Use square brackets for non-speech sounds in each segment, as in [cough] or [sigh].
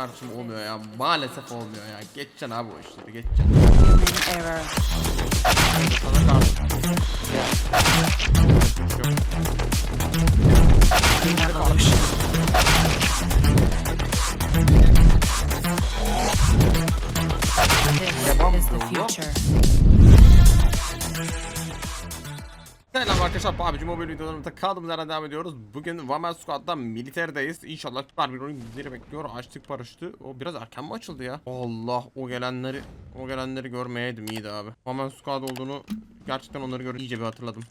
kardeşim olmuyor ya. Maalesef olmuyor ya. Geçeceksin abi o işleri geçeceksin. Selam arkadaşlar PUBG Mobile videolarımızda kaldığımız yerden devam ediyoruz. Bugün Man Squad'da militerdeyiz. İnşallah süper bir oyun bizleri bekliyor. Açtık paraşütü. O biraz erken mi açıldı ya? Allah o gelenleri o gelenleri görmeyeydim iyiydi abi. Man Squad olduğunu gerçekten onları görünce iyice bir hatırladım.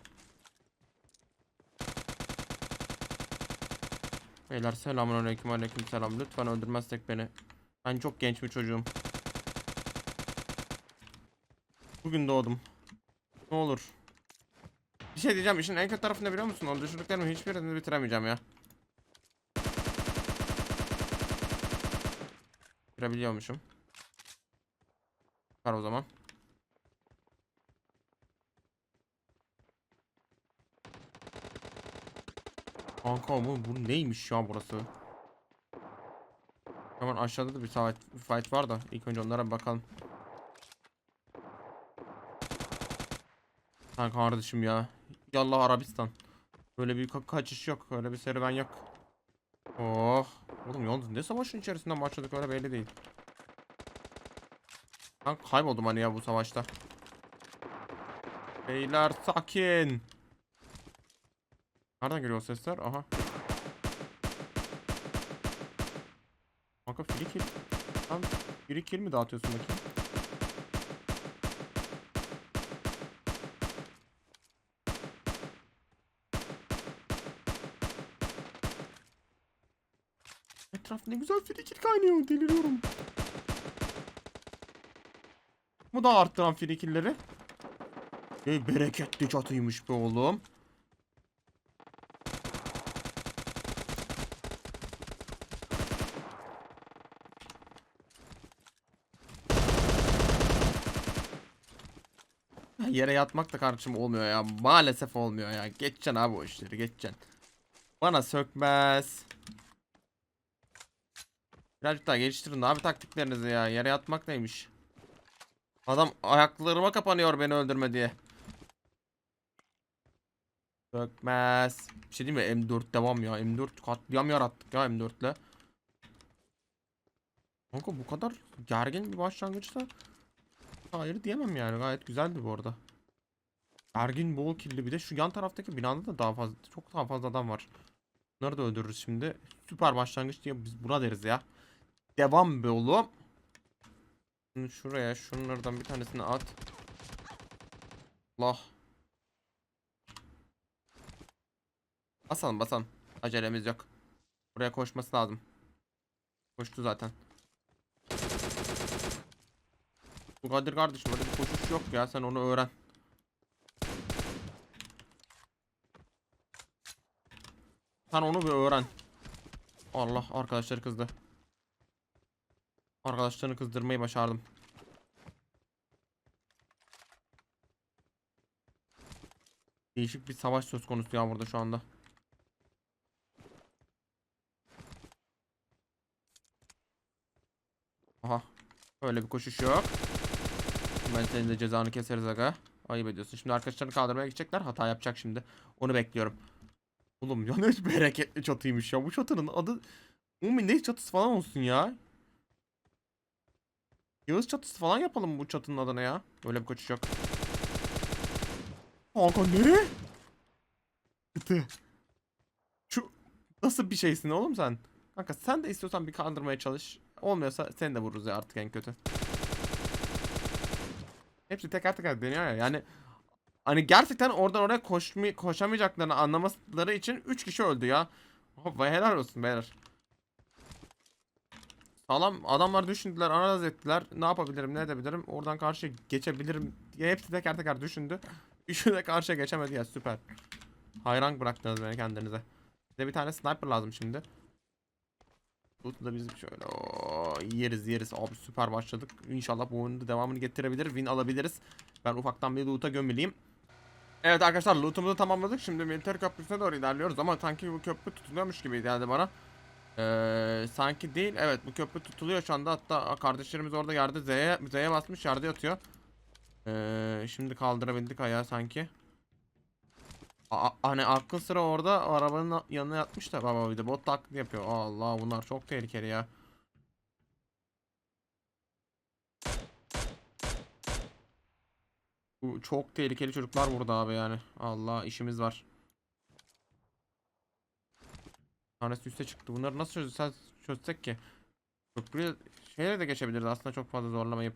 Beyler selamünaleyküm aleyküm selam. Lütfen öldürmezsek beni. Ben çok genç bir çocuğum. Bugün doğdum. Ne olur. Bir şey diyeceğim işin en kötü tarafı ne biliyor musun? O düşürdüklerimin hiçbirini bitiremeyeceğim ya. Bitirebiliyormuşum. Var o zaman. Kanka bu, bu neymiş ya burası? Hemen aşağıda da bir fight, fight var da ilk önce onlara bir bakalım. Lan kardeşim ya. Yallah Arabistan. Böyle bir ka- kaçış yok. Öyle bir serüven yok. Oh. Oğlum yalnız ne savaşın içerisinden başladık öyle belli değil. Ben kayboldum hani ya bu savaşta. Beyler sakin. Nereden geliyor sesler? Aha. Kanka free kill. Lan free kill mi dağıtıyorsun bakayım? Etraf ne güzel frikir kaynıyor. Deliriyorum. Bu da arttıran frikilleri. Ey bereketli çatıymış be oğlum. Yere yatmak da kardeşim olmuyor ya. Maalesef olmuyor ya. Geçeceksin abi o işleri geçeceksin. Bana sökmez. Birazcık daha geliştirin abi taktiklerinizi ya. Yere yatmak neymiş? Adam ayaklarıma kapanıyor beni öldürme diye. Sökmez. Bir şey değil mi? M4 devam ya. M4 katliam yarattık ya M4'le. Kanka bu kadar gergin bir başlangıçta hayır diyemem yani. Gayet güzeldi bu arada. Gergin bol killi bir de şu yan taraftaki binada da daha fazla çok daha fazla adam var. Bunları da öldürürüz şimdi. Süper başlangıç diye biz buna deriz ya. Devam be oğlum. Şunu şuraya şunlardan bir tanesini at. Allah. Basalım basalım. Acelemiz yok. Buraya koşması lazım. Koştu zaten. Bu Kadir kardeşim öyle bir koşuş yok ya sen onu öğren. Sen onu bir öğren. Allah arkadaşları kızdı. Arkadaşlarını kızdırmayı başardım. Değişik bir savaş söz konusu ya burada şu anda. Aha. Öyle bir koşuş yok. Ben senin de cezanı keseriz aga. Ayıp ediyorsun. Şimdi arkadaşlarını kaldırmaya gidecekler. Hata yapacak şimdi. Onu bekliyorum. Oğlum ya ne bereketli çatıymış ya. Bu çatının adı... Umi ne çatısı falan olsun ya. Yağız çatısı falan yapalım bu çatının adına ya. Öyle bir koçuş yok. Kanka nereye? Çatı. Şu nasıl bir şeysin oğlum sen? Kanka sen de istiyorsan bir kandırmaya çalış. Olmuyorsa seni de vururuz ya artık en kötü. Hepsi teker teker deniyor ya. Yani hani gerçekten oradan oraya koşmay koşamayacaklarını anlamaları için 3 kişi öldü ya. Vay helal olsun beyler. Sağlam adamlar düşündüler, analiz ettiler. Ne yapabilirim, ne edebilirim? Oradan karşıya geçebilirim diye hepsi teker teker düşündü. Üçü de karşıya geçemedi ya süper. Hayran bıraktınız beni kendinize. Size bir tane sniper lazım şimdi. Loot'u da bizim şöyle oo, yeriz yeriz. Abi süper başladık. İnşallah bu oyunda devamını getirebilir. Win alabiliriz. Ben ufaktan bir loot'a gömüleyim. Evet arkadaşlar loot'umuzu tamamladık. Şimdi militer köprüsüne doğru ilerliyoruz ama sanki bu köprü tutuluyormuş gibi geldi bana. Ee, sanki değil. Evet bu köprü tutuluyor şu anda. Hatta kardeşlerimiz orada yerde Z'ye Z'ye basmış yerde yatıyor. Ee, şimdi kaldırabildik ayağı sanki. A- hani akıl sıra orada arabanın yanına yatmış da baba bir de bot taklidi yapıyor. Allah bunlar çok tehlikeli ya. Bu çok tehlikeli çocuklar burada abi yani. Allah işimiz var. Tanesi üste çıktı. Bunları nasıl çözsek, çözsek ki? Köprüye şeyle de geçebiliriz aslında çok fazla zorlamayıp.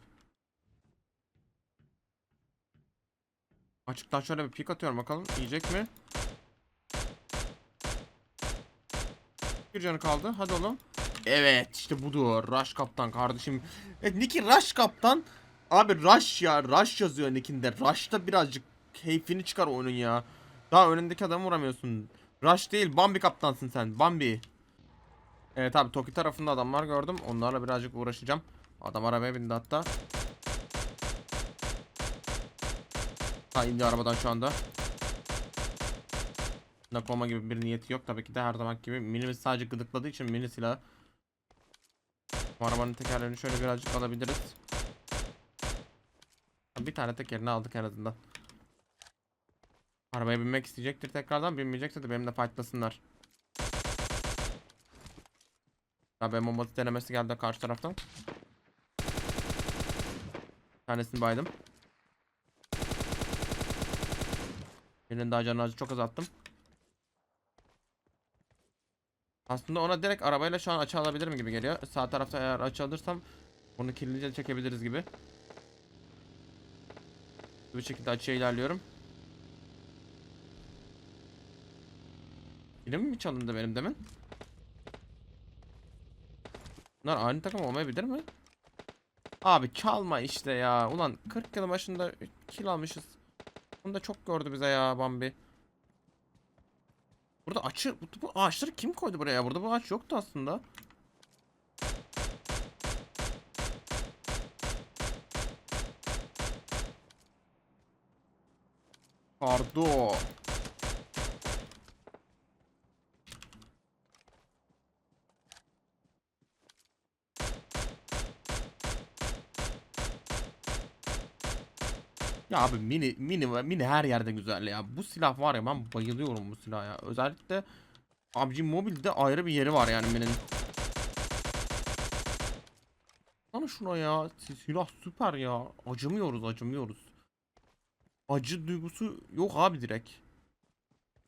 Açıktan şöyle bir pik atıyorum bakalım. Yiyecek mi? Bir canı kaldı. Hadi oğlum. Evet işte budur. Rush kaptan kardeşim. Evet Nicky Rush kaptan. Abi Rush ya. Rush yazıyor Nick'inde. Rush'ta birazcık keyfini çıkar oyunun ya. Daha önündeki adamı vuramıyorsun. Rush değil Bambi kaptansın sen. Bambi. Evet abi Toki tarafında adamlar gördüm. Onlarla birazcık uğraşacağım. Adam arabaya bindi hatta. Ha indi arabadan şu anda. Nakoma gibi bir niyeti yok tabii ki de her zaman gibi. Minimiz sadece gıdıkladığı için mini silah. Bu arabanın tekerlerini şöyle birazcık alabiliriz. Bir tane tekerini aldık en azından. Arabaya binmek isteyecektir tekrardan. Binmeyecekse de benimle fightlasınlar. Ben bombası denemesi geldi karşı taraftan. Bir tanesini baydım. Birinin daha canını acı çok azalttım. Aslında ona direkt arabayla şu an açı alabilirim gibi geliyor. Sağ tarafta eğer açı alırsam bunu kirlice çekebiliriz gibi. Bu şekilde açıya ilerliyorum. Kilim mi çalındı benim demin? Bunlar aynı takım olmayabilir mi? Abi çalma işte ya. Ulan 40 yılın başında kill almışız. Bunu da çok gördü bize ya Bambi. Burada açı bu, bu ağaçları kim koydu buraya? Burada bu ağaç yoktu aslında. Pardon. Ya abi mini mini mini her yerde güzel ya. Bu silah var ya ben bayılıyorum bu silaha ya. Özellikle PUBG Mobile'de ayrı bir yeri var yani minin. Lan şuna ya. Silah süper ya. Acımıyoruz acımıyoruz. Acı duygusu yok abi direkt.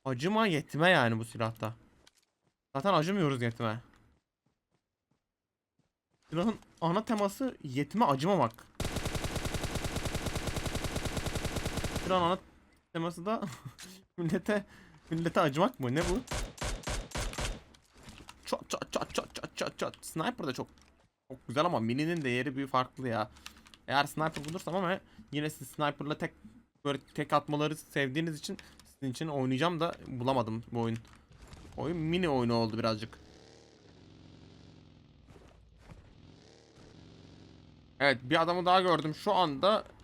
Acıma yetme yani bu silahta. Zaten acımıyoruz yetme. Silahın ana teması yetme acımamak. Silahın ana teması da [laughs] millete millete acımak mı? Ne bu? Çat çat çat çat çat çat çat. Sniper da çok çok güzel ama mininin değeri bir farklı ya. Eğer sniper bulursam ama yine siz sniperla tek böyle tek atmaları sevdiğiniz için sizin için oynayacağım da bulamadım bu oyun. Oyun mini oyunu oldu birazcık. Evet bir adamı daha gördüm şu anda.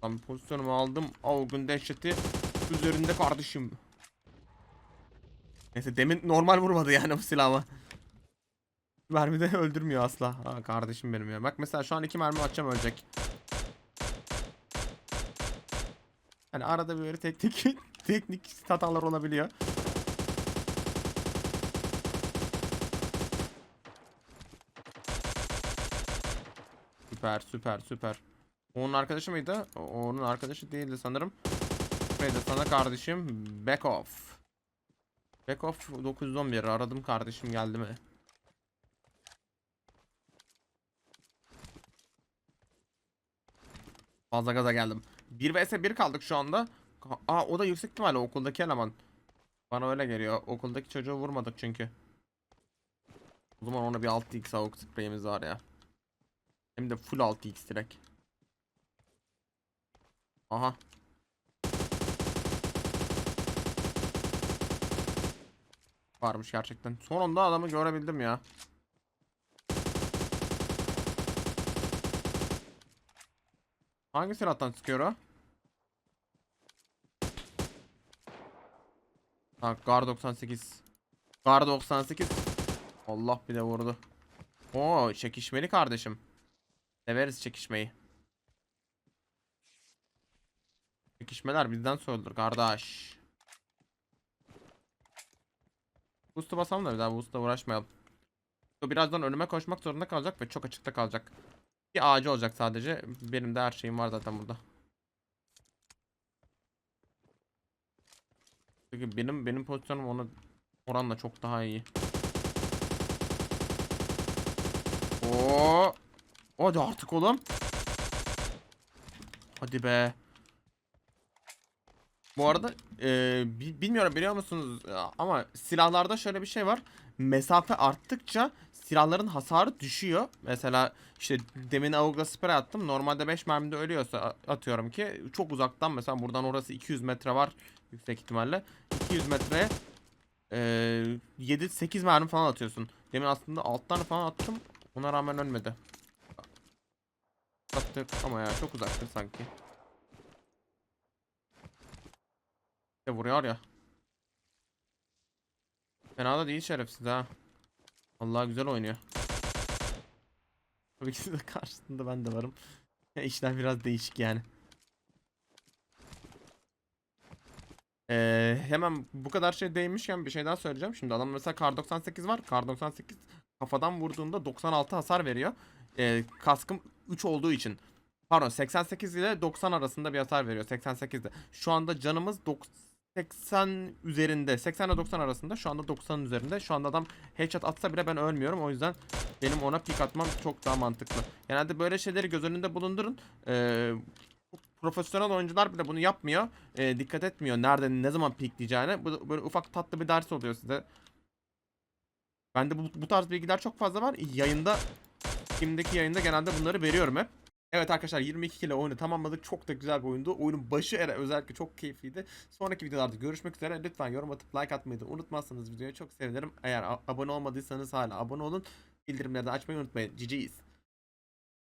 Tam pozisyonumu aldım. Avgun dehşeti üzerinde kardeşim. Neyse demin normal vurmadı yani bu silahıma. Mermi de öldürmüyor asla. Ha, kardeşim benim ya. Bak mesela şu an iki mermi atacağım ölecek. Hani arada böyle teknik [laughs] teknik hatalar olabiliyor. Süper süper süper. Onun arkadaşı mıydı? Onun arkadaşı değildi sanırım. Neydi sana kardeşim? Back off. Back off 911 aradım kardeşim geldi mi? Fazla gaza geldim. 1 vs 1 kaldık şu anda. Aa o da yüksek ihtimalle okuldaki eleman. Bana öyle geliyor. Okuldaki çocuğu vurmadık çünkü. O zaman ona bir 6x avuk spreyimiz var ya. Hem de full 6x direkt. Aha. Varmış gerçekten. Sonunda adamı görebildim ya. Hangi silahtan sıkıyor o? Ha Gar 98. Gar 98. Allah bir de vurdu. Oo çekişmeli kardeşim. Severiz çekişmeyi. Çekişmeler bizden sorulur kardeş. Boost'u basalım da bir daha boost'la uğraşmayalım. O birazdan önüme koşmak zorunda kalacak ve çok açıkta kalacak. Bir ağacı olacak sadece. Benim de her şeyim var zaten burada. Çünkü benim benim pozisyonum ona oranla çok daha iyi. Oo. Hadi artık oğlum. Hadi be. Bu arada e, bi- bilmiyorum biliyor musunuz ama silahlarda şöyle bir şey var. Mesafe arttıkça silahların hasarı düşüyor. Mesela işte demin avukla sprey attım. Normalde 5 mermide ölüyorsa atıyorum ki çok uzaktan mesela buradan orası 200 metre var yüksek ihtimalle. 200 metreye e, 7-8 mermi falan atıyorsun. Demin aslında 6 tane falan attım. Ona rağmen ölmedi. Attık ama ya çok uzaktı sanki. İşte vuruyor ya. Fena da değil şerefsiz ha. Allah güzel oynuyor. Tabii ki de [laughs] karşısında ben de varım. İşler biraz değişik yani. Ee, hemen bu kadar şey değinmişken bir şey daha söyleyeceğim. Şimdi adam mesela Kar 98 var. Kar 98 kafadan vurduğunda 96 hasar veriyor. Ee, kaskım 3 olduğu için. Pardon 88 ile 90 arasında bir hasar veriyor. 88'de. Şu anda canımız 90 80 üzerinde. 80 ile 90 arasında. Şu anda 90'ın üzerinde. Şu anda adam headshot atsa bile ben ölmüyorum. O yüzden benim ona pik atmam çok daha mantıklı. Genelde böyle şeyleri göz önünde bulundurun. Ee, profesyonel oyuncular bile bunu yapmıyor. Ee, dikkat etmiyor nerede ne zaman pikleyeceğine. Bu böyle ufak tatlı bir ders oluyor size. Bende bu, bu tarz bilgiler çok fazla var. Yayında Steam'deki yayında genelde bunları veriyorum hep. Evet arkadaşlar 22 kilo oyunu tamamladık. Çok da güzel bir oyundu. Oyunun başı era özellikle çok keyifliydi. Sonraki videolarda görüşmek üzere. Lütfen yorum atıp like atmayı da unutmazsanız videoya çok sevinirim. Eğer abone olmadıysanız hala abone olun. Bildirimleri de açmayı unutmayın. GG's.